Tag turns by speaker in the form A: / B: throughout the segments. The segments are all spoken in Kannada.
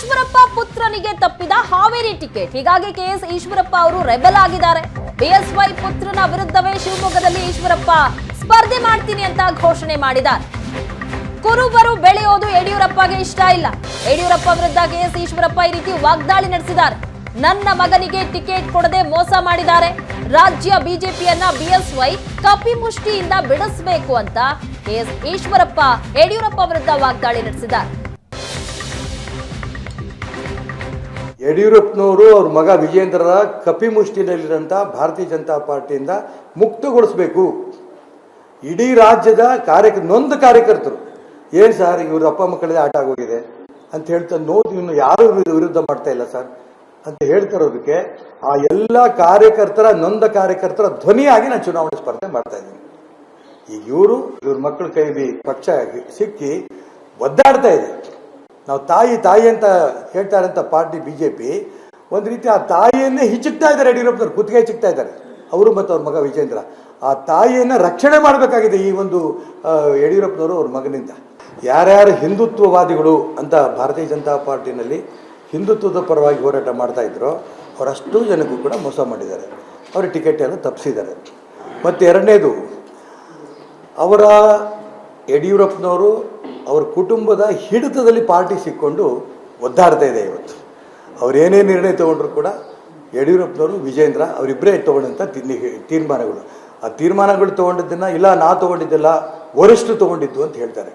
A: ಈಶ್ವರಪ್ಪ ಪುತ್ರನಿಗೆ ತಪ್ಪಿದ ಹಾವೇರಿ ಟಿಕೆಟ್. ಹೀಗಾಗಿ ಕೆಎಸ್ ಈಶ್ವರಪ್ಪ ಅವರು ರೆಬಲ್ ಆಗಿದ್ದಾರೆ. ಬಿಎಸ್ವೈ ಪುತ್ರನ ವಿರುದ್ಧವೇ ಶಿವಮೊಗ್ಗದಲ್ಲಿ ಈಶ್ವರಪ್ಪ ಸ್ಪರ್ಧೆ ಮಾಡ್ತೀನಿ ಅಂತ ಘೋಷಣೆ ಮಾಡಿದ್ದಾರೆ. ಕುರುಬರು ಬೆಳೆಯೋದು ಯಡಿಯೂರಪ್ಪಗೆ ಇಷ್ಟ ಇಲ್ಲ. ಯಡಿಯೂರಪ್ಪ ವಿರುದ್ಧ ಕೆಎಸ್ ಈಶ್ವರಪ್ಪ ಈ ರೀತಿ ವಾಗ್ದಾಳಿ ನಡೆಸಿದ್ದಾರೆ. ನನ್ನ ಮಗನಿಗೆ ಟಿಕೆಟ್ ಕೊಡದೆ ಮೋಸ ಮಾಡಿದ್ದಾರೆ. ರಾಜ್ಯ ಬಿಜೆಪಿಯನ್ನ ಬಿಎಸ್ವೈ ಕಪಿಮುಷ್ಟಿಯಿಂದ ಬಿಡಿಸಬೇಕು ಅಂತ ಕೆಎಸ್ ಈಶ್ವರಪ್ಪ ಯಡಿಯೂರಪ್ಪ ವಿರುದ್ಧ ವಾಗ್ದಾಳಿ ನಡೆಸಿದ್ದಾರೆ.
B: ಯಡಿಯೂರಪ್ಪನವರು ಅವ್ರ ಮಗ ವಿಜೇಂದ್ರರ ಕಪಿಮುಷ್ಟಿನಲ್ಲಿರೋಂಥ ಭಾರತೀಯ ಜನತಾ ಪಾರ್ಟಿಯಿಂದ ಮುಕ್ತಗೊಳಿಸಬೇಕು. ಇಡೀ ರಾಜ್ಯದ ಕಾರ್ಯಕ, ನೊಂದ ಕಾರ್ಯಕರ್ತರು, ಏನು ಸರ್ ಇವ್ರ ಅಪ್ಪ ಮಕ್ಕಳದೇ ಆಟ ಆಗೋಗಿದೆ ಅಂತ ಹೇಳ್ತಾ ನೋದು ಇನ್ನು ಯಾರು ವಿರುದ್ಧ- ಮಾಡ್ತಾ ಇಲ್ಲ ಸರ್ ಅಂತ ಹೇಳ್ತಿರೋದಕ್ಕೆ ಆ ಎಲ್ಲ ಕಾರ್ಯಕರ್ತರ, ನೊಂದ ಕಾರ್ಯಕರ್ತರ ಧ್ವನಿಯಾಗಿ ನಾನು ಚುನಾವಣೆ ಸ್ಪರ್ಧೆ ಮಾಡ್ತಾ ಇದ್ದೀನಿ. ಈಗ ಇವರು, ಇವ್ರ ಮಕ್ಕಳ ಕೈಲಿ ಪಕ್ಷ ಸಿಕ್ಕಿ ಒದ್ದಾಡ್ತಾ ಇದೆ. ನಾವು ತಾಯಿ ತಾಯಿ ಅಂತ ಹೇಳ್ತಾ ಇರೋಂಥ ಪಾರ್ಟಿ ಬಿ ಜೆ ಪಿ ಒಂದು ರೀತಿ ಆ ತಾಯಿಯನ್ನೇ ಹಿಚ್ಚುಕ್ತಾ ಇದ್ದಾರೆ ಯಡಿಯೂರಪ್ಪನವ್ರು ಕುತ್ತಿಗೆ ಹಿಚ್ಚುಕ್ತಾ ಇದ್ದಾರೆ. ಅವರು ಮತ್ತು ಅವ್ರ ಮಗ ವಿಜೇಂದ್ರ. ಆ ತಾಯಿಯನ್ನು ರಕ್ಷಣೆ ಮಾಡಬೇಕಾಗಿದೆ ಈ ಒಂದು ಯಡಿಯೂರಪ್ಪನವರು ಅವ್ರ ಮಗನಿಂದ. ಯಾರ್ಯಾರು ಹಿಂದುತ್ವವಾದಿಗಳು ಅಂತ ಭಾರತೀಯ ಜನತಾ ಪಾರ್ಟಿನಲ್ಲಿ ಹಿಂದುತ್ವದ ಪರವಾಗಿ ಹೋರಾಟ ಮಾಡ್ತಾ ಇದ್ರು, ಅವರಷ್ಟು ಜನಕ್ಕೂ ಕೂಡ ಮೋಸ ಮಾಡಿದ್ದಾರೆ. ಅವರ ಟಿಕೆಟನ್ನು ತಪ್ಪಿಸಿದ್ದಾರೆ ಮತ್ತು ಎರಡನೇದು, ಅವರ ಯಡಿಯೂರಪ್ಪನವರು ಅವ್ರ ಕುಟುಂಬದ ಹಿಡಿತದಲ್ಲಿ ಪಾರ್ಟಿ ಸಿಕ್ಕೊಂಡು ಒದ್ದಾಡ್ತಾ ಇದೆ ಇವತ್ತು. ಅವರೇನೇ ನಿರ್ಣಯ ತಗೊಂಡ್ರು ಕೂಡ ಯಡಿಯೂರಪ್ಪನವರು ವಿಜೇಂದ್ರ ಅವರಿಬ್ಬರೇ ತಗೊಂಡಂಥ ತೀರ್ಮಾನಗಳು. ಆ ತೀರ್ಮಾನಗಳು ತಗೊಂಡಿದ್ದನ್ನ, ಇಲ್ಲ ನಾ ತಗೊಂಡಿದ್ದಿಲ್ಲ ವರಿಷ್ಠರು ತಗೊಂಡಿದ್ದು ಅಂತ ಹೇಳ್ತಾರೆ.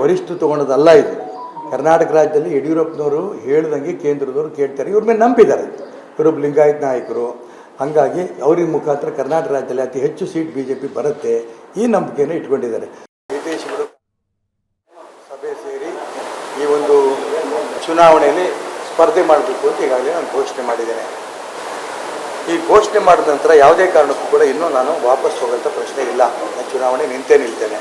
B: ವರಿಷ್ಠರು ತಗೊಂಡದಲ್ಲ ಇದು. ಕರ್ನಾಟಕ ರಾಜ್ಯದಲ್ಲಿ ಯಡಿಯೂರಪ್ಪನವರು ಹೇಳ್ದಂಗೆ ಕೇಂದ್ರದವರು ಕೇಳ್ತಾರೆ. ಇವ್ರ ಮೇಲೆ ನಂಬಿದ್ದಾರೆ. ಇವರೊಬ್ಬ ಲಿಂಗಾಯತ್ ನಾಯಕರು. ಹಾಗಾಗಿ ಅವ್ರಿಗೆ ಮುಖಾಂತರ ಕರ್ನಾಟಕ ರಾಜ್ಯದಲ್ಲಿ ಅತಿ ಹೆಚ್ಚು ಸೀಟ್ ಬಿ ಜೆ ಪಿ ಬರುತ್ತೆ ಈ ನಂಬಿಕೆಯನ್ನು ಇಟ್ಕೊಂಡಿದ್ದಾರೆ ವಿದೇಶಿಗಳು ಸಭೆ ಸೇರಿ ಈ ಒಂದು ಚುನಾವಣೆಯಲ್ಲಿ ಸ್ಪರ್ಧೆ ಮಾಡಬೇಕು ಅಂತ ಈಗಾಗಲೇ ನಾನು ಘೋಷಣೆ ಮಾಡಿದ್ದೇನೆ. ಈ ಘೋಷಣೆ ಮಾಡಿದ ನಂತರ ಯಾವುದೇ ಕಾರಣಕ್ಕೂ ಕೂಡ ಇನ್ನೂ ನಾನು ವಾಪಸ್ ಹೋಗೋಂಥ ಪ್ರಶ್ನೆ ಇಲ್ಲ. ಚುನಾವಣೆ ನಿಂತೇ ನಿಲ್ತೇನೆ.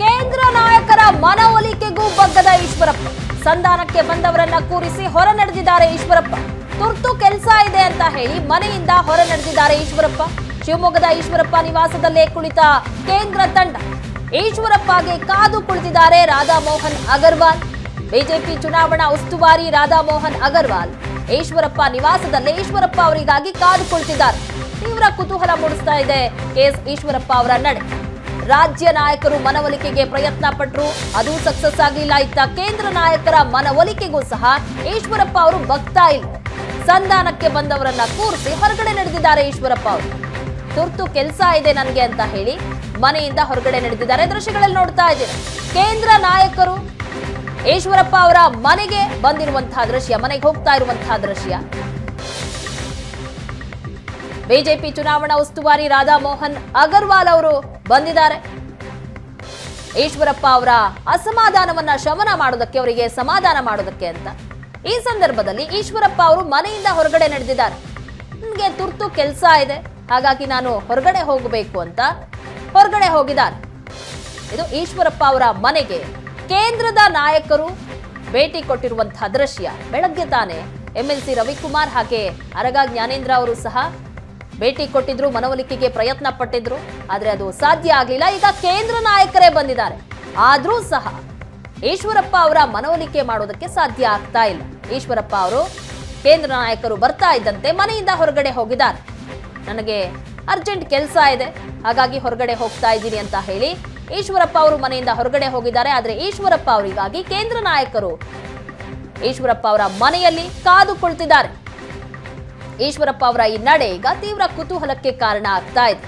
A: ಕೇಂದ್ರ ನಾಯಕರ ಮನವೊಲಿಕೆಗೂ ಬಗ್ಗದ ಈಶ್ವರಪ್ಪ. ಸಂಧಾನಕ್ಕೆ ಬಂದವರನ್ನ ಕೂರಿಸಿ ಹೊರ ನಡೆದಿದ್ದಾರೆ ಈಶ್ವರಪ್ಪ. ತುರ್ತು ಕೆಲಸ ಇದೆ ಅಂತ ಹೇಳಿ ಮನೆಯಿಂದ ಹೊರ ನಡೆದಿದ್ದಾರೆ ಈಶ್ವರಪ್ಪ. ಶಿವಮೊಗ್ಗದ ಈಶ್ವರಪ್ಪ ನಿವಾಸದಲ್ಲೇ ಕುಳಿತ ಕೇಂದ್ರ ತಂಡ. ಈಶ್ವರಪ್ಪಗೆ ಕಾದು ಕುಳಿತಿದ್ದಾರೆ ರಾಧಾಮೋಹನ್ ಅಗರ್ವಾಲ್. ಬಿಜೆಪಿ ಚುನಾವಣಾ ಉಸ್ತುವಾರಿ ರಾಧಾಮೋಹನ್ ಅಗರ್ವಾಲ್. ಈಶ್ವರಪ್ಪ ನಿವಾಸದಲ್ಲೇ ಈಶ್ವರಪ್ಪ ಅವರಿಗಾಗಿ ಕಾದು ಕುಳಿತಿದ್ದಾರೆ. ತೀವ್ರ ಕುತೂಹಲ ಮೂಡಿಸ್ತಾ ಇದೆ ಕೆಎಸ್ ಈಶ್ವರಪ್ಪ ಅವರ ನಡೆ. ರಾಜ್ಯ ನಾಯಕರು ಮನವೊಲಿಕೆಗೆ ಪ್ರಯತ್ನ ಪಟ್ಟರು ಅದು ಸಕ್ಸಸ್ ಆಗಲಿಲ್ಲ. ಇತ್ತ ಕೇಂದ್ರ ನಾಯಕರ ಮನವೊಲಿಕೆಗೂ ಸಹ ಈಶ್ವರಪ್ಪ ಅವರು ಬಗ್ತಾ ಇಲ್ಲ. ಸಂಧಾನಕ್ಕೆ ಬಂದವರನ್ನ ಕೂರಿಸಿ ಹೊರಗಡೆ ನಡೆದಿದ್ದಾರೆ ಈಶ್ವರಪ್ಪ ಅವರು. ತುರ್ತು ಕೆಲಸ ಇದೆ ನನಗೆ ಅಂತ ಹೇಳಿ ಮನೆಯಿಂದ ಹೊರಗಡೆ ನಡೆದಿದ್ದಾರೆ. ದೃಶ್ಯಗಳಲ್ಲಿ ನೋಡ್ತಾ ಇದ್ದೀರಿ. ಕೇಂದ್ರ ನಾಯಕರು ಈಶ್ವರಪ್ಪ ಅವರ ಮನೆಗೆ ಬಂದಿರುವಂತಹ ದೃಶ್ಯ, ಮನೆಗೆ ಹೋಗ್ತಾ ಇರುವಂತಹ ದೃಶ್ಯ. ಬಿಜೆಪಿ ಚುನಾವಣಾ ಉಸ್ತುವಾರಿ ರಾಧಾಮೋಹನ್ ಅಗರ್ವಾಲ್ ಅವರು ಬಂದಿದ್ದಾರೆ. ಈಶ್ವರಪ್ಪ ಅವರ ಅಸಮಾಧಾನವನ್ನ ಶಮನ ಮಾಡೋದಕ್ಕೆ, ಅವರಿಗೆ ಸಮಾಧಾನ ಮಾಡೋದಕ್ಕೆ ಅಂತ. ಈ ಸಂದರ್ಭದಲ್ಲಿ ಈಶ್ವರಪ್ಪ ಅವರು ಮನೆಯಿಂದ ಹೊರಗಡೆ ನಡೆದಿದ್ದಾರೆ. ನನಗೆ ತುರ್ತು ಕೆಲಸ ಇದೆ. ಹಾಗಾಗಿ ನಾನು ಹೊರಗಡೆ ಹೋಗಬೇಕು ಅಂತ ಹೊರಗಡೆ ಹೋಗಿದ್ದಾರೆ. ಇದು ಈಶ್ವರಪ್ಪ ಅವರ ಮನೆಗೆ ಕೇಂದ್ರದ ನಾಯಕರು ಭೇಟಿ ಕೊಟ್ಟಿರುವಂತಹ ದೃಶ್ಯ. ಬೆಳಗ್ಗೆ ತಾನೇ ಎಂಎಲ್ಸಿ ರವಿಕುಮಾರ್ ಹಾಗೆ ಅರಗ ಜ್ಞಾನೇಂದ್ರ ಅವರು ಸಹ ಭೇಟಿ ಕೊಟ್ಟಿದ್ರು, ಮನವೊಲಿಕೆಗೆ ಪ್ರಯತ್ನ ಪಟ್ಟಿದ್ರು. ಆದರೆ ಅದು ಸಾಧ್ಯ ಆಗಲಿಲ್ಲ. ಈಗ ಕೇಂದ್ರ ನಾಯಕರೇ ಬಂದಿದ್ದಾರೆ. ಆದರೂ ಸಹ ಈಶ್ವರಪ್ಪ ಅವರ ಮನವೊಲಿಕೆ ಮಾಡೋದಕ್ಕೆ ಸಾಧ್ಯ ಆಗ್ತಾ ಇಲ್ಲ. ಈಶ್ವರಪ್ಪ ಅವರು ಕೇಂದ್ರ ನಾಯಕರು ಬರ್ತಾ ಇದ್ದಂತೆ ಮನೆಯಿಂದ ಹೊರಗಡೆ ಹೋಗಿದ್ದಾರೆ. ನನಗೆ ಅರ್ಜೆಂಟ್ ಕೆಲಸ ಇದೆ. ಹಾಗಾಗಿ ಹೊರಗಡೆ ಹೋಗ್ತಾ ಇದ್ದೀನಿ ಅಂತ ಹೇಳಿ ಈಶ್ವರಪ್ಪ ಅವರು ಮನೆಯಿಂದ ಹೊರಗಡೆ ಹೋಗಿದ್ದಾರೆ. ಆದರೆ ಈಶ್ವರಪ್ಪ ಅವರಿಗಾಗಿ ಕೇಂದ್ರ ನಾಯಕರು ಈಶ್ವರಪ್ಪ ಅವರ ಮನೆಯಲ್ಲಿ ಕಾದು ಕುಳಿತಿದ್ದಾರೆ. ಈಶ್ವರಪ್ಪ ಅವರ ಈ ನಡೆ ಈಗ ತೀವ್ರ ಕುತೂಹಲಕ್ಕೆ ಕಾರಣ ಆಗ್ತಾ ಇದೆ.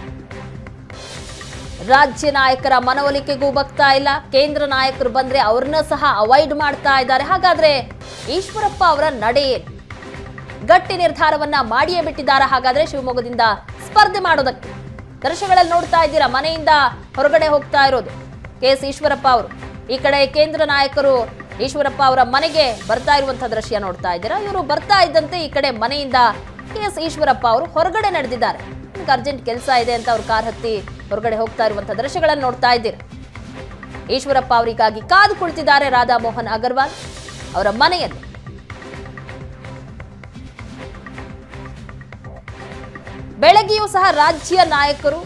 A: ರಾಜ್ಯ ನಾಯಕರ ಮನವೊಲಿಕೆಗೂ ಬಗ್ತಾ ಇಲ್ಲ. ಕೇಂದ್ರ ನಾಯಕರು ಬಂದ್ರೆ ಅವ್ರನ್ನ ಸಹ ಅವಾಯ್ಡ್ ಮಾಡ್ತಾ ಇದ್ದಾರೆ. ಹಾಗಾದ್ರೆ ಈಶ್ವರಪ್ಪ ಅವರ ನಡೆ ಏನು ಗಟ್ಟಿ ನಿರ್ಧಾರವನ್ನ ಮಾಡಿಯೇ ಬಿಟ್ಟಿದ್ದಾರೆ. ಹಾಗಾದ್ರೆ ಶಿವಮೊಗ್ಗದಿಂದ ಸ್ಪರ್ಧೆ ಮಾಡೋದಕ್ಕೆ ದೃಶ್ಯಗಳಲ್ಲಿ ನೋಡ್ತಾ ಇದ್ದೀರಾ? ಮನೆಯಿಂದ ಹೊರಗಡೆ ಹೋಗ್ತಾ ಇರೋದು ಕೆ ಎಸ್ ಈಶ್ವರಪ್ಪ ಅವರು. ಈ ಕಡೆ ಕೇಂದ್ರ ನಾಯಕರು ಈಶ್ವರಪ್ಪ ಅವರ ಮನೆಗೆ ಬರ್ತಾ ಇರುವಂತಹ ದೃಶ್ಯ ನೋಡ್ತಾ ಇದ್ದೀರಾ? ಇವರು ಬರ್ತಾ ಇದ್ದಂತೆ ಈ ಕಡೆ ಮನೆಯಿಂದ ಕೆ ಎಸ್ ಈಶ್ವರಪ್ಪ ಅವರು ಹೊರಗಡೆ ನಡೆದಿದ್ದಾರೆ. ಅರ್ಜೆಂಟ್ ಕೆಲಸ ಇದೆ ಅಂತ ಅವ್ರು ಕಾರ್ ಹತ್ತಿ ಹೊರಗಡೆ ಹೋಗ್ತಾ ಇರುವಂತಹ ದೃಶ್ಯಗಳನ್ನು ನೋಡ್ತಾ ಇದ್ದೀರಾ? ಈಶ್ವರಪ್ಪ ಅವರಿಗಾಗಿ ಕಾದು ಕುಳಿತಿದ್ದಾರೆ ರಾಧಾ ಮೋಹನ್ ಅಗರ್ವಾಲ್ ಅವರ ಮನೆಯಲ್ಲಿ. ಬೆಳಗ್ಗೆಯೂ ಸಹ ರಾಜ್ಯ ನಾಯಕರು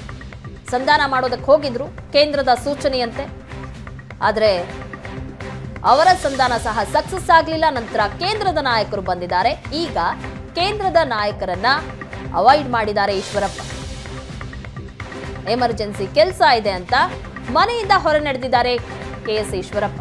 A: ಸಂಧಾನ ಮಾಡೋದಕ್ಕೆ ಹೋಗಿದ್ರು, ಕೇಂದ್ರದ ಸೂಚನೆಯಂತೆ. ಆದರೆ ಅವರ ಸಂಧಾನ ಸಹ ಸಕ್ಸಸ್ ಆಗಲಿಲ್ಲ, ನಂತರ ಕೇಂದ್ರದ ನಾಯಕರು ಬಂದಿದ್ದಾರೆ. ಈಗ ಕೇಂದ್ರದ ನಾಯಕರನ್ನ ಅವಾಯ್ಡ್ ಮಾಡಿದ್ದಾರೆ ಈಶ್ವರಪ್ಪ. ಎಮರ್ಜೆನ್ಸಿ ಕೆಲಸ ಇದೆ ಅಂತ ಮನೆಯಿಂದ ಹೊರ ನಡೆದಿದ್ದಾರೆ K S Eshwarappa.